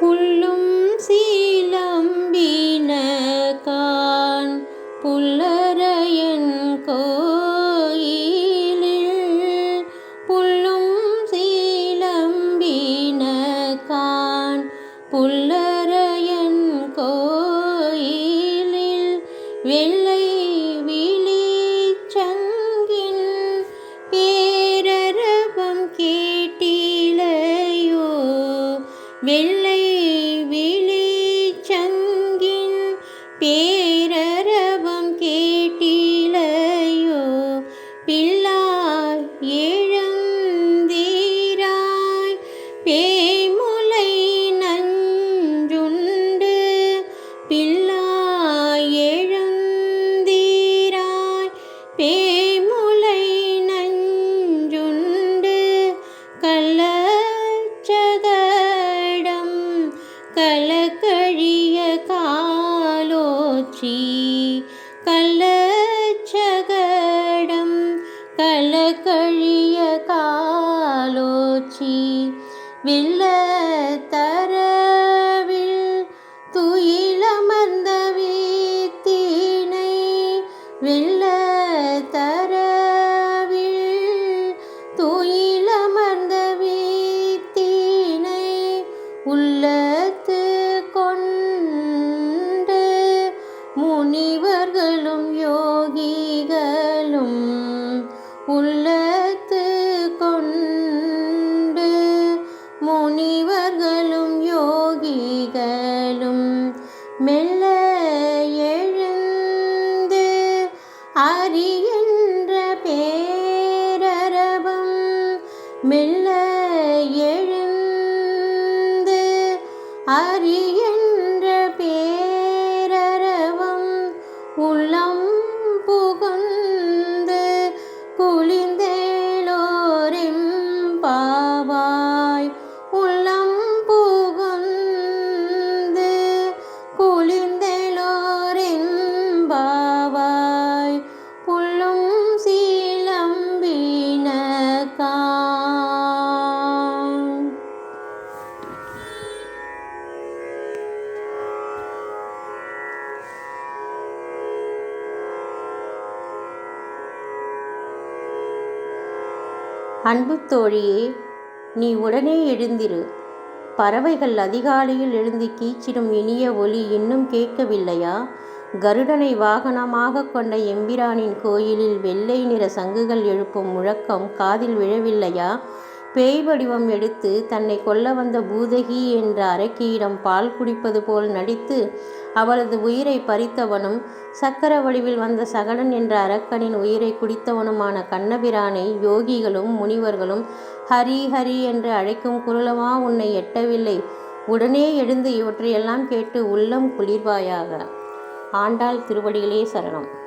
புல்லும் சீலம்பினகான் புல்லரையன் கோயிலில் புல்லும் சீலம்பினகான் புல்லரையன் கோயிலில் வெள்ளை விழிச்சங்கின் பேரரவம் கேட்டிலையோ வெள்ளை காலோச்சி கள்ளச்சகடம் கலக்கழிய காலோச்சி. வில்ல உள்ளத்து கொண்டு முனிவர்களும் யோகிகளும் மெல்ல எழுந்து அறிகின்ற பேரரபம் மெல்ல எழுந்து அறிய அன்பு தோழியே நீ உடனே எழுந்திரு. பறவைகள் அதிகாலையில் எழுந்து கீச்சிடும் இனிய ஒலி இன்னும் கேட்கவில்லையா? கருடனை வாகனமாக கொண்ட எம்பிரானின் கோயிலில் வெள்ளை நிற சங்குகள் எழுப்பும் முழக்கம் காதில் விழவில்லையா? பேய் வடிவம் எடுத்து தன்னை கொல்ல வந்த பூதகி என்ற அரக்கியிடம் பால் குடிப்பது போல் நடித்து அவளது உயிரை பறித்தவனும் சக்கர வடிவில் வந்த சகடன் என்ற அரக்கனின் உயிரை குடித்தவனுமான கண்ணபிரானை யோகிகளும் முனிவர்களும் ஹரி ஹரி என்று அழைக்கும் குரலமா உன்னை எட்டவில்லை. உடனே எழுந்து இவற்றையெல்லாம் கேட்டு உள்ளம் குளிர்வாயாக. ஆண்டாள் திருவடிகளே சரணம்.